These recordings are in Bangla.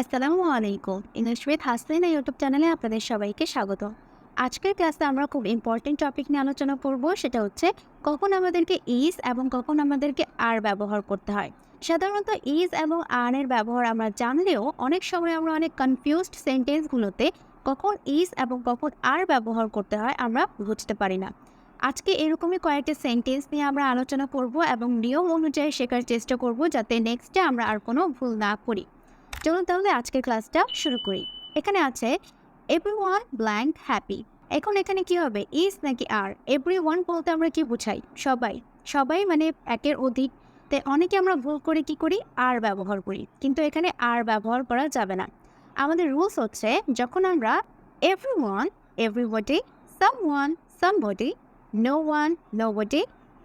আসসালামু আলাইকুম। ইংলিশ উইথ হাসলিনা ইউটিউব চ্যানেলে আপনাদের সবাইকে স্বাগত। আজকের ক্লাসে আমরা খুব ইম্পর্টেন্ট টপিক নিয়ে আলোচনা করব, সেটা হচ্ছে কখন আমাদেরকে ইজ এবং কখন আমাদেরকে আর ব্যবহার করতে হয়। সাধারণত ইজ এবং আর এর ব্যবহার আমরা জানলেও অনেক সময় আমরা অনেক কনফিউজড সেন্টেন্সগুলোতে কখন ইজ এবং কখন আর ব্যবহার করতে হয় আমরা বুঝতে পারি না। আজকে এরকমই কয়েকটা সেন্টেন্স নিয়ে আমরা আলোচনা করব এবং নিয়ম অনুযায়ী শেখার চেষ্টা করব যাতে নেক্সটে আমরা আর কোনো ভুল না করি। চলুন তাহলে আজকের ক্লাসটা শুরু করি। এখানে আছে এভরি ওয়ান ব্ল্যাঙ্ক হ্যাপি এখন এখানে কি হবে? ইজ নাকি আর এভরি ওয়ান বলতে আমরা কি বুঝাই? সবাই। সবাই মানে একের অধিক। তাই অনেকে আমরা ভুল করে কি করি? আর ব্যবহার করি। কিন্তু এখানে আর ব্যবহার করা যাবে না। আমাদের রুলস হচ্ছে, যখন আমরা everyone everybody someone somebody no one nobody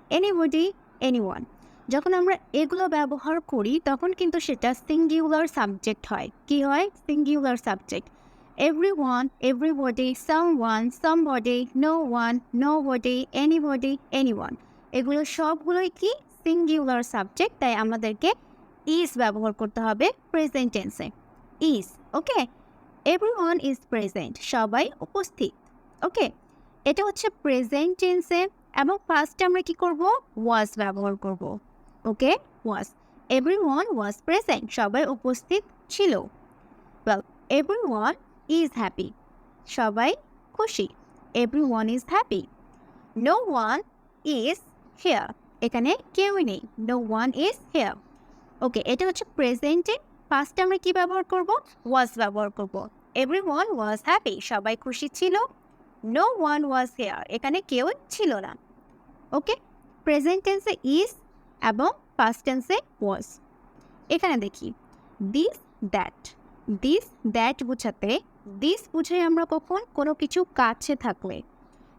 anybody anyone যখন আমরা এগুলো ব্যবহার করি, তখন কিন্তু সেটা সিঙ্গুলার সাবজেক্ট হয়। কি হয়? Singular subject everyone everybody someone somebody no one nobody anybody anyone এগুলো সবগুলোই কি? সিঙ্গুলার সাবজেক্ট তাই আমাদেরকে ইজ ব্যবহার করতে হবে প্রেজেন্ট টেন্সে is okay everyone is present সবাই উপস্থিত ওকে এটা হচ্ছে প্রেজেন্ট টেন্সে এবং ফার্স্টে আমরা কি করব? ওয়াজ ব্যবহার করব। Okay? Was everyone was present সবাই উপস্থিত ছিল। Well every one is happy সবাই খুশি। Everyone is happy no one is here এখানে কেউই নেই। No one is here okay এটা হচ্ছে প্রেজেন্টে। ফার্স্টে আমরা কী ব্যবহার করব? ওয়াজ ব্যবহার করব। এভরি ওয়ান ওয়াজ হ্যাপি সবাই খুশি ছিল। নো ওয়ান ওয়াজ হেয়ার এখানে কেউ ছিল না। ওকে প্রেজেন্ট টেন্সে ইজ এবং পাস্ট টেন্সে ওয়াজ এখানে দেখি দিস দ্যাট দিস দ্যাট বুঝাতে দিস বুঝাই আমরা কখন কোনো কিছু কাছে থাকলে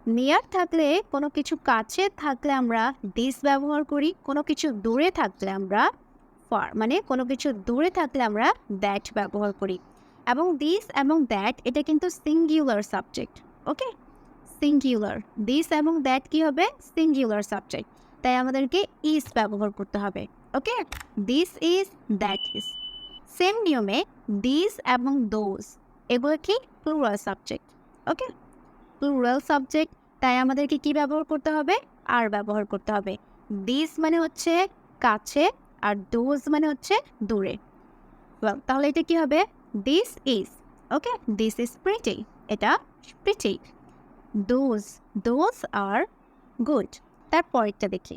নিয়ার থাকলে, কোনো কিছু কাছে থাকলে আমরা দিস ব্যবহার করি, কোনো কিছু দূরে থাকলে আমরা ফার মানে কোনো কিছু দূরে থাকলে আমরা দ্যাট ব্যবহার করি। এবং দিস এবং দ্যাট এটা কিন্তু singular subject okay singular this এবং দ্যাট কি হবে? সিঙ্গুলার সাবজেক্ট তাই আমাদেরকে ইজ ব্যবহার করতে হবে okay this is that is same নিয়মে দিস এবং দোজ এগুলো কি? Plural subject okay plural subject তাই আমাদেরকে কি ব্যবহার করতে হবে? আর ব্যবহার করতে হবে। দিস মানে হচ্ছে কাছে, আর দোজ মানে হচ্ছে দূরে। তাহলে এটা কি হবে? This is okay this is pretty এটা pretty those those are good তারপরেরটা দেখি।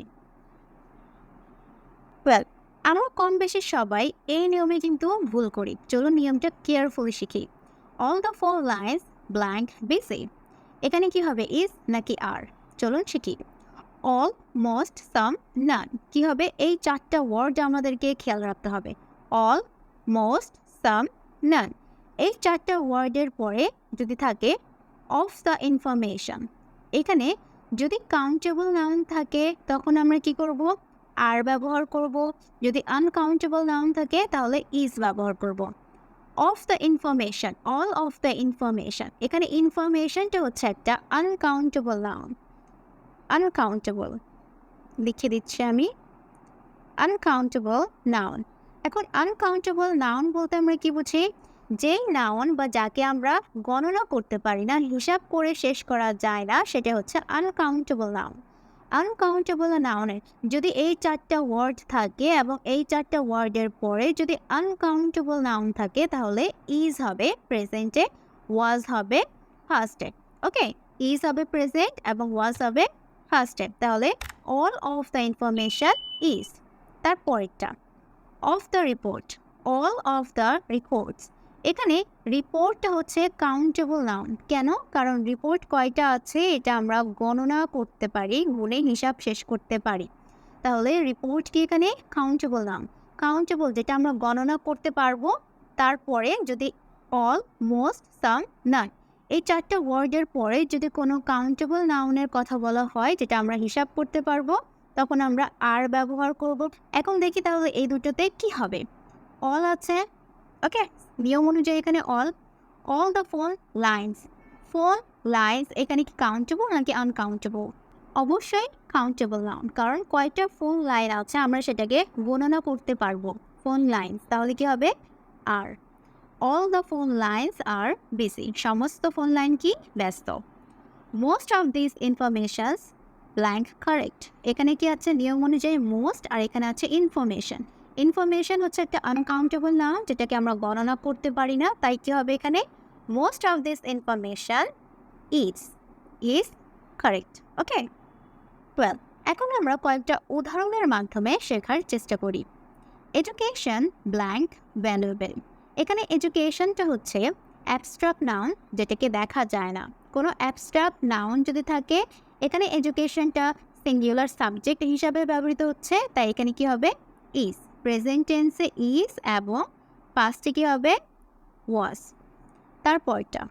ওয়েল আমরা কম বেশি সবাই এই নিয়মে কিন্তু ভুল করি। চলুন নিয়মটা কেয়ারফুলি শিখি। All the phone lines blank busy এখানে কি হবে ইজ নাকি আর চলুন শিখি। অল মোস্ট সাম নান কি হবে, এই চারটা ওয়ার্ড আমাদেরকে খেয়াল রাখতে হবে। অল মোস্ট সাম নান এই চারটা ওয়ার্ডের পরে যদি থাকে অফ দ্য ইনফরমেশন এখানে যদি কাউন্টেবল নাউন থাকে, তখন আমরা কি করব? আর ব্যবহার করব। যদি আনকাউন্টেবল নাউন থাকে, তাহলে ইজ ব্যবহার করব। Of the information all of the information এখানে ইনফরমেশনটা হচ্ছে একটা আনকাউন্টেবল নাউন আনকাউন্টেবল লিখে দিচ্ছি আমি। আনকাউন্টেবল নাউন এখন আনকাউন্টেবল নাউন বলতে আমরা কি বুঝি? যেই নাউন বা যাকে আমরা গণনা করতে পারি না, হিসাব করে শেষ করা যায় না, সেটা হচ্ছে আনকাউন্টেবল নাউন আনকাউন্টেবল নাউনের যদি এই চারটা ওয়ার্ড থাকে এবং এই চারটা ওয়ার্ডের পরে যদি আনকাউন্টেবল নাউন থাকে, তাহলে ইজ হবে প্রেজেন্টে ওয়াজ হবে ফার্স্টে ওকে ইজ হবে প্রেজেন্ট এবং ওয়াজ হবে ফার্স্টে তাহলে all of the information is তারপরেরটা of the report all of the reports এখানে রিপোর্টটা হচ্ছে কাউন্টেবল নাউন কেন? কারণ রিপোর্ট কয়টা আছে এটা আমরা গণনা করতে পারি গুণে হিসাব শেষ করতে পারি। তাহলে রিপোর্ট কি এখানে? কাউন্টেবল নাউন কাউন্টেবল যেটা আমরা গণনা করতে পারব, তারপরে যদি অল মোস্ট সাম নান এই চারটা ওয়ার্ডের পরে যদি কোনো কাউন্টেবল নাউনের কথা বলা হয়, যেটা আমরা হিসাব করতে পারব, তখন আমরা আর ব্যবহার করব। এখন দেখি তাহলে এই দুটোতে কি হবে। অল আছে ওকে, নিয়ম অনুযায়ী এখানে all all the phone lines phone lines এখানে কি কাউন্টেবল নাকি আনকাউন্টেবল অবশ্যই কাউন্টেবল নাউন কারণ কয়টা ফোন লাইন আছে, আমরা সেটাকে গণনা করতে পারব ফোন লাইন্স তাহলে কি হবে? আর all the phone lines are busy সমস্ত ফোন লাইন কি? ব্যস্ত। Most of this informations blank correct এখানে কি আছে? নিয়ম অনুযায়ী মোস্ট আর এখানে আছে ইনফরমেশন ইনফরমেশন হচ্ছে একটা আনকাউন্টেবল নাম যেটাকে আমরা গণনা করতে পারি না। তাই কী হবে এখানে? Most of this information is is correct okay twelve এখন আমরা কয়েকটা উদাহরণের মাধ্যমে শেখার চেষ্টা করি। এডুকেশন ব্ল্যাঙ্ক ভ্যালুয়েবল এখানে এডুকেশনটা হচ্ছে অ্যাবস্ট্রাক্ট নাউন যেটাকে দেখা যায় না। কোনো অ্যাবস্ট্রাক্ট নাউন যদি থাকে, এখানে এডুকেশনটা সিঙ্গুলার সাবজেক্ট হিসাবে ব্যবহৃত হচ্ছে, তাই এখানে কি হবে? ইজ প্রেজেন্ট টেন্সে ইজ এবং পাস্টে কী হবে? ওয়াজ তারপরটা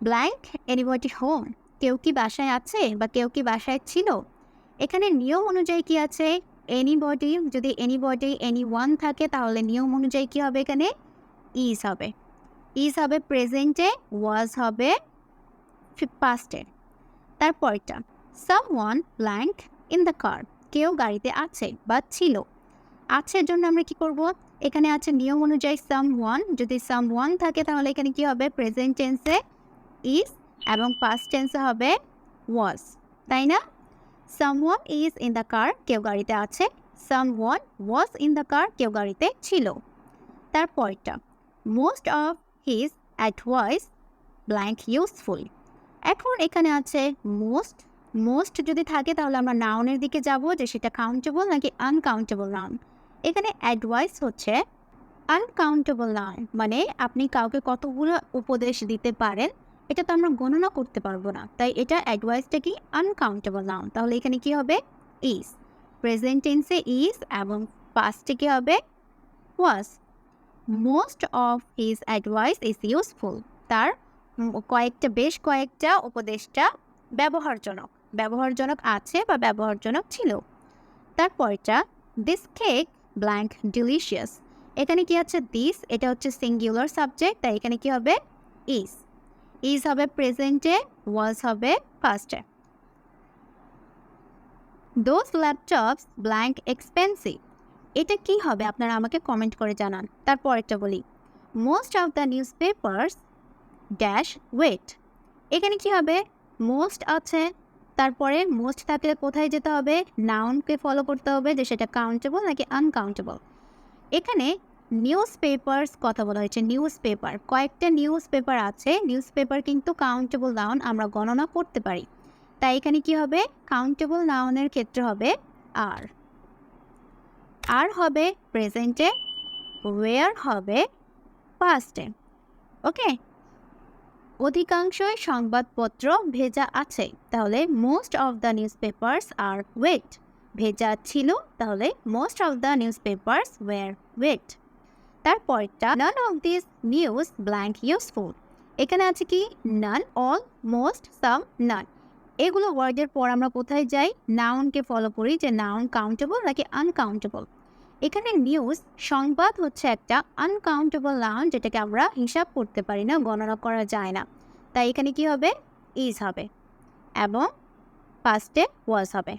ব্ল্যাঙ্ক এনিবডি হোম কেউ কি বাসায় আছে বা কেউ কি বাসায় ছিল? এখানে নিয়ম অনুযায়ী কি আছে? এনিবডি যদি এনিবডি এনি ওয়ান থাকে তাহলে নিয়ম অনুযায়ী কী হবে এখানে? ইজ হবে। ইজ হবে প্রেজেন্টে ওয়াজ হবে পাস্টে তারপরটা someone blank in the car কেউ গাড়িতে আছে বা ছিল। আছে জন্য আমরা কি করব? এখানে আছে নিয়ম অনুযায়ী সাম ওয়ান যদি সাম ওয়ান থাকে, তাহলে এখানে কি হবে? প্রেজেন্ট টেন্সে ইজ এবং পাস্ট টেন্সে হবে ওয়াজ তাই না? Someone is in the car কেউ গাড়িতে আছে। Someone was in the car কেউ গাড়িতে ছিল। তারপরটা most of his advice blank useful এখন এখানে আছে মোস্ট মোস্ট যদি থাকে, তাহলে আমরা নাউনের দিকে যাব, যে সেটা কাউন্টেবল নাকি আনকাউন্টেবল নাউন এখানে অ্যাডভাইস হচ্ছে আনকাউন্টেবল নাউন মানে আপনি কাউকে কতগুলো উপদেশ দিতে পারেন, এটা তো আমরা গণনা করতে পারব না। তাই এটা অ্যাডভাইসটা কি? আনকাউন্টেবল নাউন তাহলে এখানে কি হবে? ইজ প্রেজেন্ট টেন্সে ইজ এবং পাস্টে কি হবে? Was most of his advice is useful তার কয়েকটা, বেশ কয়েকটা উপদেশটা ব্যবহারজনক। ব্যবহারজনক আছে বা ব্যবহারজনক ছিল। তারপরটা দিস কেক ব্ল্যাঙ্ক ডিলিশিয়াস এখানে কি আছে দিস এটা হচ্ছে সিঙ্গুলার সাবজেক্ট তাই এখানে কি হবে? ইজ ইজ হবে প্রেজেন্টে ওয়াজ হবে ফার্স্টে দোজ ল্যাপটপস ব্ল্যাঙ্ক এক্সপেন্সিভ এটা কি হবে? আপনারা আমাকে কমেন্ট করে জানান। তারপরেরটা বলি। Most of the newspapers dash wait এখানে কি হবে? মোস্ট আছে তারপরে মোস্ট থাকলে কোথায় যেতে হবে? নাউনকে ফলো করতে হবে যে সেটা কাউন্টেবল নাকি আনকাউন্টেবল এখানে নিউজ পেপার্স কথা বলা হয়েছে নিউজ পেপার কয়েকটা নিউজ পেপার আছে নিউজ পেপার কিন্তু কাউন্টেবল নাউন আমরা গণনা করতে পারি। তাই এখানে কি হবে? কাউন্টেবল নাউনের ক্ষেত্রে হবে আর। আর হবে প্রেজেন্টে ওয়েয়ার হবে পাস্টে ওকে অধিকাংশই সংবাদপত্র ভেজা আছে। তাহলে most of the news papers R wet ভেজা ছিল, তাহলে most of the news papers were wet তারপরটা none of this news blank useful এখানে আছে কি? নান অল মোস্ট সাম নান এগুলো ওয়ার্ডের পর আমরা কোথায় যাই? নাউনকে ফলো করি যে নাউন কাউন্টেবল নাকি আনকাউন্টেবল এখানে নিউজ সংবাদ হচ্ছে একটা আনকাউন্টেবল নাউন যেটাকে আমরা হিসাব করতে পারি না, গণনা করা যায় না। তাই এখানে কি হবে? ইজ হবে। এবং পাস্টে ওয়াজ হবে।